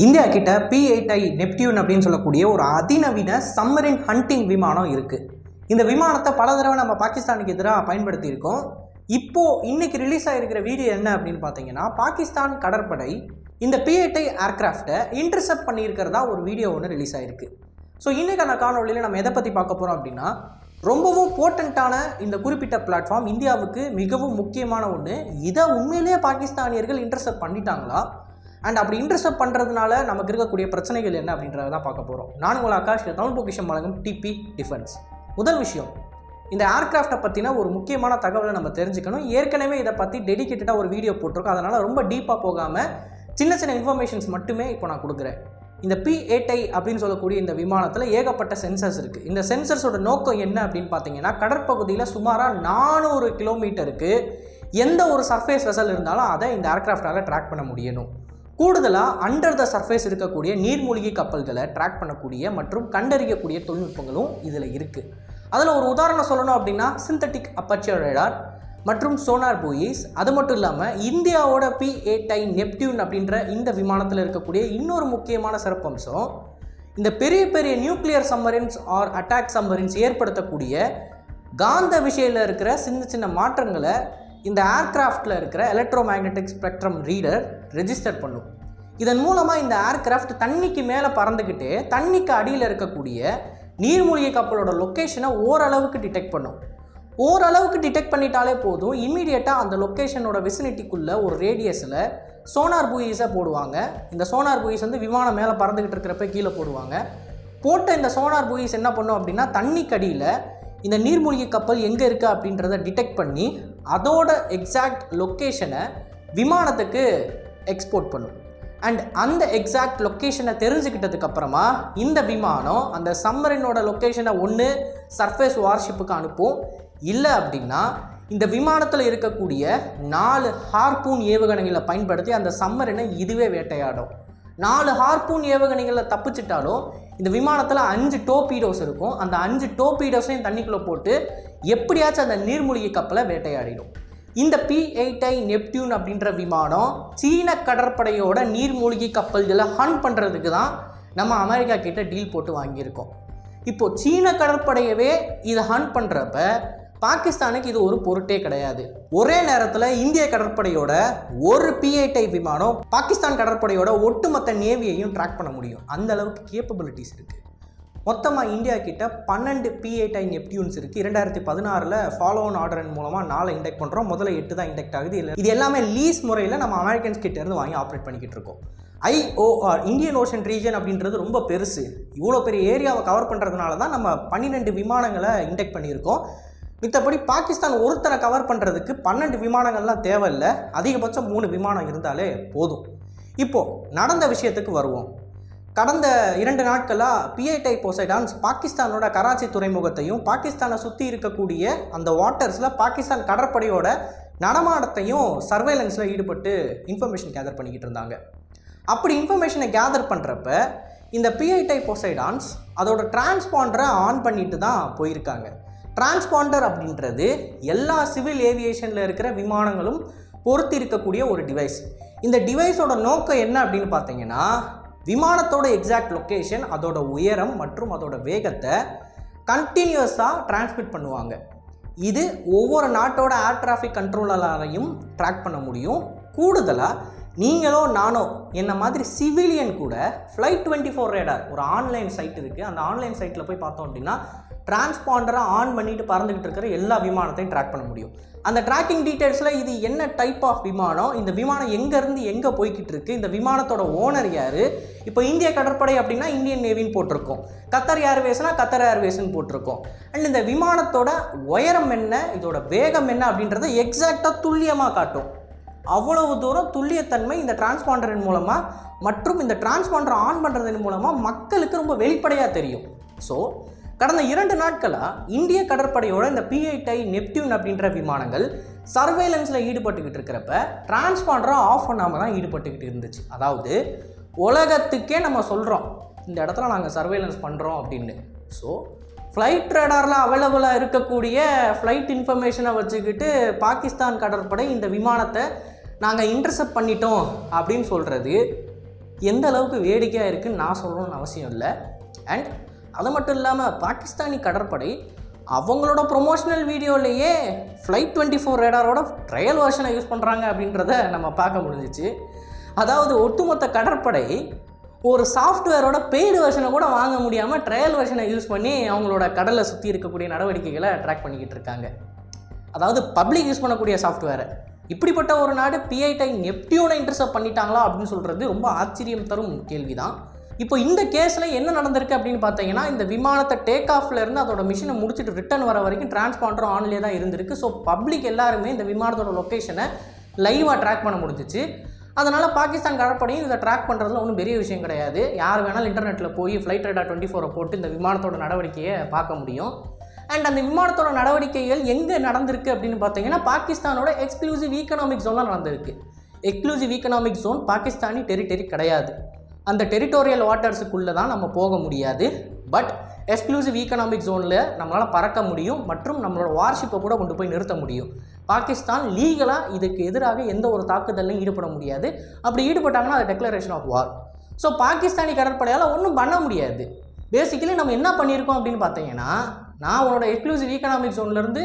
India கிட்ட B eight ஐ Neptune அப்படின்னு சொல்லக்கூடிய ஒரு அதிநவீன சம்மரின் ஹண்டிங் விமானம் இருக்குது இந்த விமானத்தை பல தடவை நம்ம பாகிஸ்தானுக்கு எதிராக பயன்படுத்தியிருக்கோம். இப்போது இப்போ இன்னைக்கு ரிலீஸ் ஆகிருக்கிற வீடியோ என்ன அப்படின்னு பார்த்தீங்கன்னா பாகிஸ்தான் கடற்படை இந்த பி எயிட் ஏர்கிராஃப்டை இன்டர்செப்ட் பண்ணியிருக்கிறதா ஒரு வீடியோ ஒன்று ரிலீஸ் ஆயிருக்கு. ஸோ இன்றைக்கான காணொலியில் நம்ம எதை பற்றி பார்க்க போகிறோம் அப்படின்னா ரொம்பவும் போர்ட்டண்ட்டான இந்த குறிப்பிட்ட பிளாட்ஃபார்ம் இந்தியாவுக்கு மிகவும் முக்கியமான ஒன்று இதை உண்மையிலேயே பாகிஸ்தானியர்கள் இன்டர்செப்ட் பண்ணிட்டாங்களா? அண்ட் அப்படி இன்டர்செப்ட் பண்ணுறதுனால நமக்கு இருக்கக்கூடிய பிரச்சனைகள் என்ன அப்படின்றத தான் பார்க்க போகிறோம் நான் உங்கள் ஆகாஷ் தமிழ் பொக்கிஷம் வழங்கும் டிபி டிஃபென்ஸ் முதல் விஷயம் இந்த ஏர்கிராஃப்டை பற்றின ஒரு முக்கியமான தகவலை நம்ம தெரிஞ்சுக்கணும். ஏற்கனவே இதை பற்றி டெடிகேட்டடாக ஒரு வீடியோ போட்டிருக்கோம். அதனால் ரொம்ப டீப்பாக போகாமல் சின்ன சின்ன இன்ஃபர்மேஷன்ஸ் மட்டுமே இப்போ நான் கொடுக்குறேன். இந்த பி ஏட்டை அப்படின்னு சொல்லக்கூடிய இந்த விமானத்தில் ஏகப்பட்ட சென்சர்ஸ் இருக்குது இந்த சென்சர்ஸோட நோக்கம் என்ன அப்படின்னு பார்த்தீங்கன்னா கடற்பகுதியில் சுமாராக நானூறு கிலோமீட்டருக்கு எந்த ஒரு சர்ஃபேஸ் வெசல் இருந்தாலும் அதை இந்த ஏர்க்ராஃப்டால் ட்ராக் பண்ண முடியணும். கூடுதலாக அண்டர் த சர்ஃபேஸ் இருக்கக்கூடிய நீர்மூழ்கி கப்பல்களை ட்ராக் பண்ணக்கூடிய மற்றும் கண்டறியக்கூடிய தொழில்நுட்பங்களும் இதில் இருக்குது அதில் ஒரு உதாரணம் சொல்லணும் அப்படின்னா சிந்தட்டிக் அப்பச்சர் ரேடார் மற்றும் சோனார் பூயிஸ் அது மட்டும் இல்லாமல் இந்தியாவோட பி டை நெப்டியூன் அப்படின்ற இந்த விமானத்தில் இருக்கக்கூடிய இன்னொரு முக்கியமான சிறப்பம்சம் இந்த பெரிய பெரிய nuclear submarines or attack submarines ஏற்படுத்தக்கூடிய காந்த விஷயில் இருக்கிற சின்ன சின்ன மாற்றங்களை இந்த ஏர்க்ராஃப்டில் இருக்கிற electromagnetic spectrum reader register பண்ணும் இதன் மூலமாக இந்த ஏர்க்ராஃப்ட் தண்ணிக்கு மேலே பறந்துக்கிட்டு தண்ணிக்கு அடியில் இருக்கக்கூடிய நீர்மூழ்கி கப்பலோட லொக்கேஷனை ஓரளவுக்கு டிடெக்ட் பண்ணும். ஓரளவுக்கு டிடெக்ட் பண்ணிட்டாலே போதும் இம்மீடியட்டாக அந்த லொக்கேஷனோட விசினிட்டிக்குள்ளே ஒரு ரேடியஸில் சோனார் பூயிஸை போடுவாங்க. இந்த சோனார் பூயிஸ் வந்து விமானம் மேலே பறந்துக்கிட்டு இருக்கிறப்ப கீழே போடுவாங்க. போட்ட இந்த சோனார் பூயிஸ் என்ன பண்ணும் அப்படின்னா தண்ணிக்கடியில் இந்த நீர்மூழ்கி கப்பல் எங்கே இருக்குது அப்படின்றத டிடெக்ட் பண்ணி அதோட எக்ஸாக்ட் லொக்கேஷனை விமானத்துக்கு எக்ஸ்போர்ட் பண்ணும். அண்ட் அந்த எக்ஸாக்ட் லொக்கேஷனை தெரிஞ்சுக்கிட்டதுக்கப்புறமா இந்த விமானம் அந்த சம்மரினோட லொக்கேஷனை ஒன்று சர்ஃபேஸ் வார்ஷிப்புக்கு அனுப்பும். இல்லை அப்படின்னா இந்த விமானத்தில் இருக்கக்கூடிய நாலு ஹார்பூன் ஏவுகணைகளை பயன்படுத்தி அந்த சம்மரினை இதுவே வேட்டையாடும். நாலு ஹார்பூன் ஏவுகணைகளை தப்பிச்சிட்டாலும் இந்த விமானத்தில் அஞ்சு டோபீடோஸ் இருக்கும். அந்த அஞ்சு டோபீடோஸையும் தண்ணிக்குள்ளே போட்டு எப்படியாச்சும் அந்த நீர்மூழ்கி கப்பலை வேட்டையாடிடும். இந்த பி எயிட் ஐ நெப்டியூன் அப்படின்ற விமானம் சீன கடற்படையோட நீர்மூழ்கி கப்பல்களை ஹன் பண்ணுறதுக்கு தான் நம்ம அமெரிக்கா கிட்ட டீல் போட்டு வாங்கியிருக்கோம். இப்போது சீன கடற்படையவே இதை ஹன் பண்ணுறப்ப பாகிஸ்தானுக்கு இது ஒரு பொருட்டே கிடையாது. ஒரே நேரத்தில் இந்திய கடற்படையோட ஒரு பிஐடை விமானம் பாகிஸ்தான் கடற்படையோட ஒட்டுமொத்த நேவியையும் ட்ராக் பண்ண முடியும். அந்த அளவுக்கு கேப்பபிலிட்டிஸ் இருக்குது மொத்தமாக இந்தியா கிட்ட பன்னெண்டு பிஐடை நெப்டியூன்ஸ் இருக்குது இரண்டாயிரத்தி பதினாறில் ஃபாலோ ஆன் ஆர்டர் மூலமாக நாலு இண்டெக்ட் பண்ணுறோம் முதல்ல எட்டு தான் இண்டெக்ட் ஆகுது. இல்லை இது எல்லாமே லீஸ் முறையில் நம்ம அமெரிக்கன்ஸ் கிட்ட இருந்து வாங்கி ஆப்ரேட் பண்ணிக்கிட்டு இருக்கோம். ஐஓஆர் இந்தியன் ஓஷன் ரீஜன் அப்படின்றது ரொம்ப பெருசு. இவ்வளோ பெரிய ஏரியாவை கவர் பண்ணுறதுனால தான் நம்ம பன்னிரெண்டு விமானங்களை இண்டெக்ட் பண்ணியிருக்கோம். மித்தபடி பாகிஸ்தான் ஒருத்தரை கவர் பண்ணுறதுக்கு பன்னெண்டு விமானங்கள்லாம் தேவையில்லை. அதிகபட்சம் மூணு விமானம் இருந்தாலே போதும். இப்போது நடந்த விஷயத்துக்கு வருவோம். கடந்த இரண்டு நாட்களாக பிஐடை போசைடான்ஸ் பாகிஸ்தானோட கராச்சி துறைமுகத்தையும் பாகிஸ்தானை சுற்றி இருக்கக்கூடிய அந்த வாட்டர்ஸில் பாகிஸ்தான் கடற்படையோட நடமாடத்தையும் சர்வேலன்ஸில் ஈடுபட்டு இன்ஃபர்மேஷன் கேதர் பண்ணிக்கிட்டு இருந்தாங்க. அப்படி இன்ஃபர்மேஷனை கேதர் பண்ணுறப்ப இந்த பிஐடை போசைடான்ஸ் அதோட டிரான்ஸ்பாண்டரை ஆன் பண்ணிட்டு தான் போயிருக்காங்க. டிரான்ஸ்பாண்டர் அப்படின்றது எல்லா சிவில் ஏவியேஷனில் இருக்கிற விமானங்களும் பொருத்தி இருக்கக்கூடிய ஒரு டிவைஸ் இந்த டிவைஸோட நோக்கம் என்ன அப்படின்னு பார்த்தீங்கன்னா விமானத்தோட எக்ஸாக்ட் லொக்கேஷன் அதோட உயரம் மற்றும் அதோட வேகத்தை கண்டினியூஸாக டிரான்ஸ்மிட் பண்ணுவாங்க. இது ஒவ்வொரு நாட்டோட ஏர் டிராஃபிக் கண்ட்ரோலராலையும் ட்ராக் பண்ண முடியும். கூடுதலாக நீங்களோ நானோ என்ன மாதிரி சிவிலியன் கூட ஃப்ளைட் டுவெண்ட்டி ஃபோர் ரேடார் ஒரு ஆன்லைன் சைட் இருக்குது அந்த ஆன்லைன் சைட்டில் போய் பார்த்தோம் அப்படின்னா டிரான்ஸ்பாண்டரை ஆன் பண்ணிட்டு பறந்துக்கிட்டு இருக்கிற எல்லா விமானத்தையும் ட்ராக் பண்ண முடியும். அந்த ட்ராக்கிங் டீட்டெயில்ஸில் இது என்ன டைப் ஆஃப் விமானம்? இந்த விமானம் எங்கேருந்து எங்கே போய்கிட்டு இருக்குது இந்த விமானத்தோட ஓனர் யார்? இப்போ இந்திய கடற்படை அப்படின்னா இந்தியன் நேவின்னு போட்டிருக்கோம். கத்தர் ஏர்வேஸ்னால் கத்தர் ஏர்வேஸ்னு போட்டிருக்கோம். அண்ட் இந்த விமானத்தோட உயரம் என்ன? இதோட வேகம் என்ன அப்படின்றத எக்ஸாக்டாக துல்லியமாக காட்டும். அவ்வளவு தூரம் துல்லியத்தன்மை இந்த டிரான்ஸ்பாண்டரின் மூலமாக மற்றும் இந்த டிரான்ஸ்பாண்டரை ஆன் பண்ணுறதன் மூலமாக மக்களுக்கு ரொம்ப வெளிப்படையாக தெரியும். ஸோ கடந்த இரண்டு நாட்களாக இந்திய கடற்படையோட இந்த பிஐடை நெப்டியூன் அப்படின்ற விமானங்கள் சர்வேலன்ஸில் ஈடுபட்டுக்கிட்டு இருக்கிறப்ப டிரான்ஸ்பாண்டராக ஆஃப் பண்ணாமல் தான் ஈடுபட்டுக்கிட்டு இருந்துச்சு. அதாவது உலகத்துக்கே நம்ம சொல்கிறோம் இந்த இடத்துல நாங்கள் சர்வேலன்ஸ் பண்ணுறோம் அப்படின்னு. ஸோ ஃப்ளைட் ரேடாரில் அவைலபிளாக இருக்கக்கூடிய ஃப்ளைட் இன்ஃபர்மேஷனை வச்சுக்கிட்டு பாகிஸ்தான் கடற்படை இந்த விமானத்தை நாங்கள் இன்டர்செப்ட் பண்ணிட்டோம் அப்படின்னு சொல்கிறது எந்த அளவுக்கு வேடிக்கையாக இருக்குன்னு நான் சொல்லணும்னு அவசியம் இல்லை. அண்ட் அது மட்டும் இல்லாமல் பாகிஸ்தானி கடற்படை அவங்களோட ப்ரொமோஷனல் வீடியோலேயே ஃப்ளைட் டுவெண்ட்டி ஃபோர் ரேடாரோட ட்ரையல் வெர்ஷனை யூஸ் பண்ணுறாங்க அப்படின்றத நம்ம பார்க்க முடிஞ்சிச்சு. அதாவது ஒட்டுமொத்த கடற்படை ஒரு சாஃப்ட்வேரோட பெய்டு வெர்ஷனை கூட வாங்க முடியாமல் ட்ரையல் வெர்ஷனை யூஸ் பண்ணி அவங்களோட கடலை சுற்றி இருக்கக்கூடிய நடவடிக்கைகளை ட்ராக் பண்ணிக்கிட்டு இருக்காங்க. அதாவது பப்ளிக் யூஸ் பண்ணக்கூடிய சாஃப்ட்வேரை இப்படிப்பட்ட ஒரு நாடு பிஐடை நெப்டியூனை இன்டர்செப்ட் பண்ணிட்டாங்களா அப்படின்னு சொல்கிறது ரொம்ப ஆச்சரியம் தரும் கேள்வி தான் இப்போ இந்த கேஸில் என்ன நடந்திருக்கு அப்படின்னு பார்த்தீங்கன்னா இந்த விமானத்தை டேக் ஆஃப்ல இருந்து அதோட மிஷினை முடிச்சுட்டு ரிட்டர்ன் வர வரைக்கும் டிரான்ஸ்பாண்டரும் ஆன்லேயே தான் இருந்திருக்கு. ஸோ பப்ளிக் எல்லாருமே இந்த விமானத்தோட லொக்கேஷனை லைவாக ட்ராக் பண்ண முடிஞ்சிச்சு. அதனால் பாகிஸ்தான் கடற்படையும் இதை ட்ராக் பண்ணுறதுல ஒன்றும் பெரிய விஷயம் கிடையாது. யார் வேணாலும் இன்டர்நெட்டில் போய் ஃப்ளைட் ரேடா டுவெண்ட்டி ஃபோரை போட்டு இந்த விமானத்தோட நடவடிக்கையை பார்க்க முடியும். அண்ட் அந்த விமானத்தோட நடவடிக்கைகள் எங்கே நடந்திருக்கு அப்படின்னு பார்த்தீங்கன்னா பாகிஸ்தானோட எக்ஸ்க்ளூசிவ் ஈக்கனாமிக் ஜோனில் நடந்திருக்கு. Exclusive economic zone Pakistani territory கிடையாது. அந்த டெரிட்டோரியல் வாட்டர்ஸுக்குள்ளே தான் நம்ம போக முடியாது. பட் எக்ஸ்க்ளூசிவ் ஈக்கனாமிக் ஜோனில் நம்மளால் பறக்க முடியும் மற்றும் நம்மளோட வார்ஷிப்பை கூட கொண்டு போய் நிறுத்த முடியும். பாகிஸ்தான் லீகலாக இதுக்கு எதிராக எந்த ஒரு தாக்குதலையும் ஈடுபட முடியாது. அப்படி ஈடுபட்டாங்கன்னா அது declaration of war so Pakistani கடற்படையால் ஒன்றும் பண்ண முடியாது. பேசிக்கலி நம்ம என்ன பண்ணியிருக்கோம் அப்படின்னு பார்த்தீங்கன்னா நான் உன்னோட எக்ஸ்க்ளூசிவ் ஈக்கனாமிக் ஜோன்லேருந்து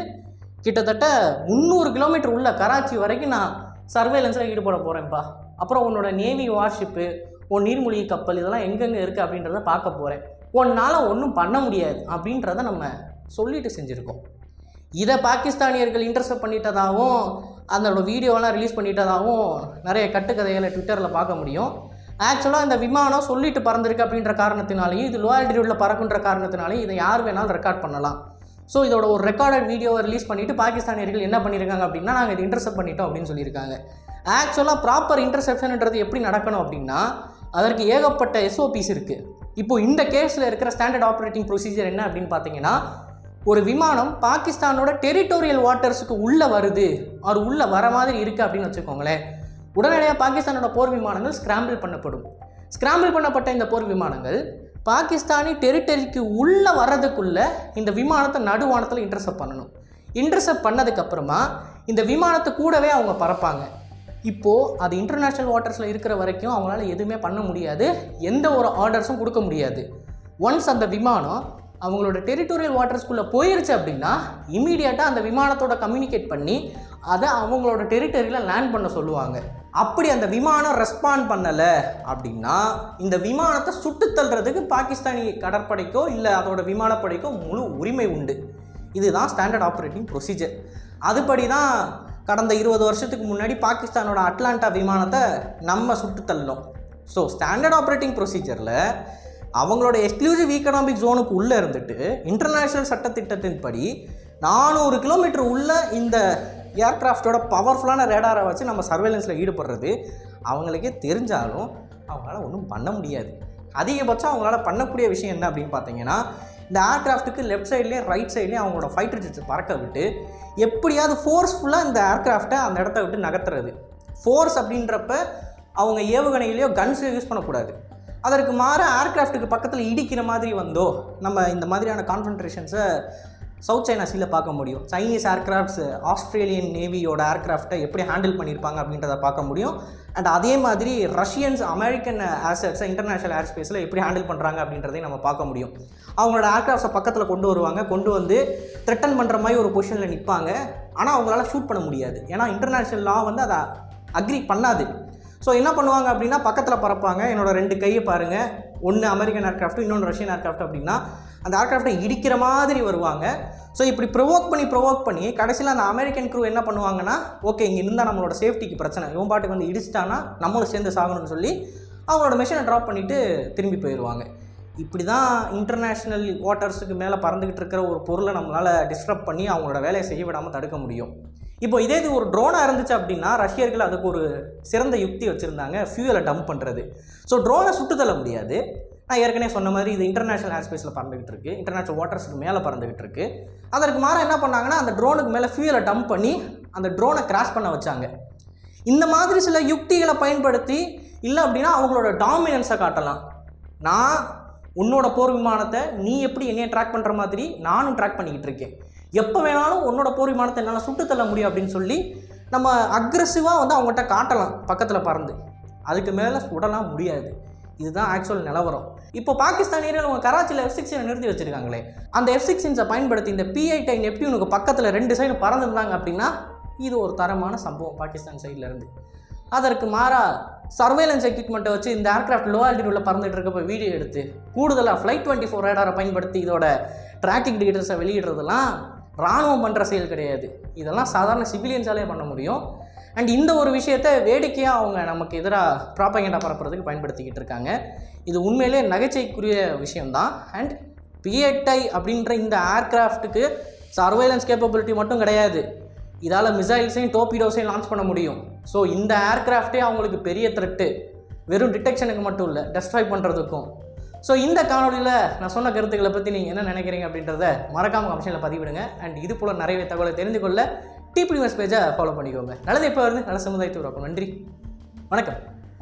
கிட்டத்தட்ட முந்நூறு கிலோமீட்டர் உள்ள கராச்சி வரைக்கும் நான் சர்வேலன்ஸில் ஈடுபட போகிறேன்ப்பா அப்புறம் உன்னோட நேவி வார்ஷிப்பு உன் நீர்மூழ்கி கப்பல் இதெல்லாம் எங்கெங்கே இருக்குது அப்படின்றத பார்க்க போகிறேன் உன்னால் ஒன்றும் பண்ண முடியாது அப்படின்றத நம்ம சொல்லிட்டு செஞ்சுருக்கோம். இதை பாகிஸ்தானியர்கள் இன்டர்செப்ட் பண்ணிட்டதாகவும் அதனோட வீடியோலாம் ரிலீஸ் பண்ணிட்டதாகவும் நிறைய கட்டுக்கதைகளை ட்விட்டரில் பார்க்க முடியும். ஆக்சுவலாக இந்த விமானம் சொல்லிட்டு பறந்திருக்கு அப்படின்ற காரணத்தினாலையும் இது லோ ஆல்டிடியூடில் பறக்குன்ற காரணத்தினாலையும் இதை யார் வேணாலும் ரெக்கார்ட் பண்ணலாம். ஸோ இதோட ஒரு ரெக்கார்டட் வீடியோவை ரிலீஸ் பண்ணிவிட்டு பாகிஸ்தானியர்கள் என்ன பண்ணியிருக்காங்க அப்படின்னா நாங்கள் இதை இன்டர்செப்ட் பண்ணிட்டோம் அப்படின்னு சொல்லியிருக்காங்க. ஆக்சுவலாக ப்ராப்பர் இன்டர்செப்ஷன்ன்றது எப்படி நடக்கணும் அப்படின்னா அதற்கு ஏகப்பட்ட எஸ்ஓபிஸ் இருக்குது இப்போ இந்த கேஸில் இருக்கிற ஸ்டாண்டர்ட் ஆப்ரேட்டிங் ப்ரொசீஜர் என்ன அப்படின்னு பார்த்தீங்கன்னா ஒரு விமானம் பாகிஸ்தானோட டெரிட்டோரியல் வாட்டர்ஸுக்கு உள்ளே வருது. அது உள்ளே வர மாதிரி இருக்குது அப்படின்னு வச்சுக்கோங்களேன். உடனடியாக பாகிஸ்தானோட போர் விமானங்கள் ஸ்கிராம்பிள் பண்ணப்படும். ஸ்கிராம்பிள் பண்ணப்பட்ட இந்த போர் விமானங்கள் பாகிஸ்தானி டெரிட்டரிக்கு உள்ளே வர்றதுக்குள்ளே இந்த விமானத்தை நடுவானத்தில் இன்டர்செப்ட் பண்ணணும். இன்டர்செப்ட் பண்ணதுக்கப்புறமா இந்த விமானத்தை கூடவே அவங்க பறப்பாங்க. இப்போது அது இன்டர்நேஷ்னல் வாட்டர்ஸில் இருக்கிற வரைக்கும் அவங்களால எதுவுமே பண்ண முடியாது. எந்த ஒரு ஆர்டர்ஸும் கொடுக்க முடியாது. ஒன்ஸ் அந்த விமானம் அவங்களோட டெரிட்டோரியல் வாட்டர்ஸ்குள்ளே போயிருச்சு அப்படின்னா இமீடியட்டாக அந்த விமானத்தோட கம்யூனிகேட் பண்ணி அதை அவங்களோட டெரிட்டரியில் லேண்ட் பண்ண சொல்லுவாங்க. அப்படி அந்த விமானம் ரெஸ்பாண்ட் பண்ணலை அப்படின்னா இந்த விமானத்தை சுட்டு தள்ளுறதுக்கு பாகிஸ்தானி கடற்படைக்கோ இல்லை அதோட விமானப்படைக்கோ முழு உரிமை உண்டு. இதுதான் ஸ்டாண்டர்ட் ஆப்ரேட்டிங் ப்ரொசீஜர் அதுபடி தான் கடந்த இருபது வருஷத்துக்கு முன்னாடி பாகிஸ்தானோட அட்லாண்டா விமானத்தை நம்ம சுட்டு தள்ளோம் ஸோ ஸ்டாண்டர்ட் ஆப்ரேட்டிங் ப்ரொசீஜரில் அவங்களோட எக்ஸ்க்ளூசிவ் ஈக்கனாமிக் ஜோனுக்கு உள்ளே இருந்துட்டு இன்டர்நேஷ்னல் சட்டத்திட்டத்தின்படி நானூறு கிலோமீட்டர் உள்ள இந்த ஏர்க்ராஃப்டோட பவர்ஃபுல்லான ரேடாரை வச்சு நம்ம சர்வேலன்ஸில் ஈடுபடுறது. அவங்களுக்கே தெரிஞ்சாலும் அவங்களால ஒன்றும் பண்ண முடியாது. அதிகபட்சம் அவங்களால பண்ணக்கூடிய விஷயம் என்ன அப்படின்னு பார்த்தீங்கன்னா இந்த ஏர்கிராஃப்ட்டுக்கு லெஃப்ட் சைட்லேயும் ரைட் சைட்லேயும் அவங்களோட ஃபைட்டர் ஜெட்ஸ் பறக்க விட்டு எப்படியாவது ஃபோர்ஸ்ஃபுல்லாக இந்த ஏர்கிராஃப்டை அந்த இடத்த விட்டு நகர்த்துறது. ஃபோர்ஸ் அப்படின்றப்ப அவங்க ஏவுகணையிலையோ கன்ஸையோ யூஸ் பண்ணக்கூடாது. அதற்கு மாற ஏர்கிராஃப்ட்டுக்கு பக்கத்தில் இடிக்கிற மாதிரி வந்தோ நம்ம இந்த மாதிரியான கான்சன்ட்ரேஷன்ஸை சவுத் சைனா சீல பார்க்க முடியும். சைனீஸ் ஏர்கிராஃப்ட்ஸ் ஆஸ்திரேலியன் நேவியோட ஏர்கிராஃப்டை எப்படி ஹேண்டில் பண்ணியிருப்பாங்க அப்படின்றத பார்க்க முடியும். அண்ட் அதே மாதிரி ரஷ்யன்ஸ் அமெரிக்கன் ஆசட்ஸை இன்டர்நேஷனல் ஏர் ஸ்பேஸில் எப்படி ஹேண்டில் பண்ணுறாங்க அப்படின்றதையும் நம்ம பார்க்க முடியும். அவங்களோட ஏர்கிராஃப்ட்ஸை பக்கத்தில் கொண்டு வருவாங்க. கொண்டு வந்து த்ரெட்டன் பண்ணுற மாதிரி ஒரு பொசிஷனில் நிற்பாங்க ஆனால் அவங்களால ஷூட் பண்ண முடியாது. ஏன்னா இன்டர்நேஷ்னல் லா வந்து அதை அக்ரி பண்ணாது. ஸோ என்ன பண்ணுவாங்க அப்படின்னா பக்கத்தில் பறப்பாங்க. என்னோடய ரெண்டு கையை பாருங்கள் ஒன்று அமெரிக்கன் ஏர்கிராஃப்ட் இன்னொன்று ரஷ்யன் ஏர்கிராஃப்ட் அப்படின்னா அந்த ஏர்க்ராஃப்டை இடிக்கிற மாதிரி வருவாங்க. ஸோ இப்படி ப்ரொவோக் பண்ணி ப்ரொவோக் பண்ணி கடைசியில் அந்த அமெரிக்கன் க்ரூ என்ன பண்ணுவாங்கன்னா ஓகே இங்கே இருந்தால் நம்மளோட சேஃப்டிக்கு பிரச்சனை. இவன் பாட்டுக்கு வந்து இடிச்சிட்டான்னா நம்மளும் சேர்ந்து சாகணும்னு சொல்லி அவங்களோட மிஷினை ட்ராப் பண்ணிவிட்டு திரும்பி போயிடுவாங்க இப்படி தான் இன்டர்நேஷ்னல் வாட்டர்ஸுக்கு மேலே பறந்துக்கிட்டு இருக்கிற ஒரு பொருளை நம்மளால் டிஸ்டர்ப் பண்ணி அவங்களோட வேலையை செய்ய விடாமல் தடுக்க முடியும். இப்போ இதே இது ஒரு ட்ரோனாக இருந்துச்சு அப்படின்னா ரஷ்யர்கள் அதுக்கு ஒரு சிறந்த யுக்தி வச்சுருந்தாங்க ஃபியூவலை டம்ப் பண்ணுறது ஸோ ட்ரோனை சுட்டு தள்ள முடியாது. நான் ஏற்கனவே சொன்ன மாதிரி இது இன்டர்நேஷனல் ஏர்ஸ்பேஸில் பறந்துகிட்டு இருக்குது இன்டர்நேஷனல் வாட்டர்ஸுக்கு மேலே பறந்துகிட்டு இருக்குது அதற்கு மாற என்ன பண்ணாங்கன்னா அந்த ட்ரோனுக்கு மேலே ஃபியூலை டம்ப் பண்ணி அந்த ட்ரோனை கிராஷ் பண்ண வச்சாங்க. இந்த மாதிரி சில யுக்திகளை பயன்படுத்தி இல்லை அப்படின்னா அவங்களோட டாமினன்ஸை காட்டலாம். நான் உன்னோட போர் விமானத்தை நீ எப்படி என்னையை ட்ராக் பண்ணுற மாதிரி நானும் ட்ராக் பண்ணிக்கிட்டு இருக்கேன். எப்போ வேணாலும் உன்னோட போர் விமானத்தை என்னால் சுட்டு தள்ள முடியும் அப்படின்னு சொல்லி நம்ம அக்ரெசிவாக வந்து அவங்ககிட்ட காட்டலாம் பக்கத்தில் பறந்து. அதுக்கு மேலே சுடலாம் முடியாது. இதுதான் ஆக்சுவல் நிலவரம். இப்போ பாகிஸ்தானியர்கள் அவங்க கராச்சியில் எஃப் சிக்ஸை நிறுத்தி வச்சிருக்காங்களே அந்த எஃப் சிக்ஸின்ஸை பயன்படுத்தி இந்த பிஐடை நெப்டியூனுக்கு பக்கத்தில் ரெண்டு சைடு பறந்துருந்தாங்க அப்படின்னா இது ஒரு தரமான சம்பவம் பாகிஸ்தான் சைட்லேருந்து அதற்கு மாறா சர்வேலன்ஸ் எக்யூப்மெண்ட்டை வச்சு இந்த ஏர்க்ராஃப்ட் லோ ஆல்டிடியூடில் பறந்துட்டு இருக்கப்போ வீடியோ எடுத்து கூடுதலாக ஃப்ளைட் டுவெண்ட்டி ஃபோர் ரேடாரை பயன்படுத்தி இதோட ட்ராக்கிங் டீட்டெயில்ஸை வெளியிடுறதெல்லாம் ராணுவம் பண்ணுற செயல் கிடையாது. இதெல்லாம் சாதாரண சிவிலியன்ஸாலே பண்ண முடியும். அண்ட் இந்த ஒரு விஷயத்தை வேடிக்கையாக அவங்க நமக்கு எதிராக ப்ராப்பகேண்டா பரப்புறதுக்கு பயன்படுத்திக்கிட்டு இருக்காங்க. இது உண்மையிலே நகைச்சைக்குரிய விஷயம்தான். அண்ட் பிஎட்டை அப்படின்ற இந்த ஏர்க்ராஃப்ட்டுக்கு சர்வைலன்ஸ் கேப்பபிலிட்டி மட்டும் கிடையாது. இதால் மிசைல்ஸையும் டோபிடோஸையும் லான்ச் பண்ண முடியும். ஸோ இந்த ஏர்க்ராஃப்டே அவங்களுக்கு பெரிய த்ரெட்டு வெறும் டிடெக்ஷனுக்கு மட்டும் இல்லை டெஸ்ட்ராய் பண்ணுறதுக்கும் ஸோ இந்த காணொலியில் நான் சொன்ன கருத்துக்களை பற்றி நீங்கள் என்ன நினைக்கிறீங்க அப்படின்றத மறக்காமல் கமிஷனில் பதிவிடுங்க. அண்ட் இது போல் நிறைய தகவலை தெரிந்து கொள்ள டிபி பேஜை ஃபாலோ பண்ணிக்கோங்க. நல்லது இப்போ வருது? நல்ல சமுதாயத்தை உருவாக்கும் நன்றி. வணக்கம்.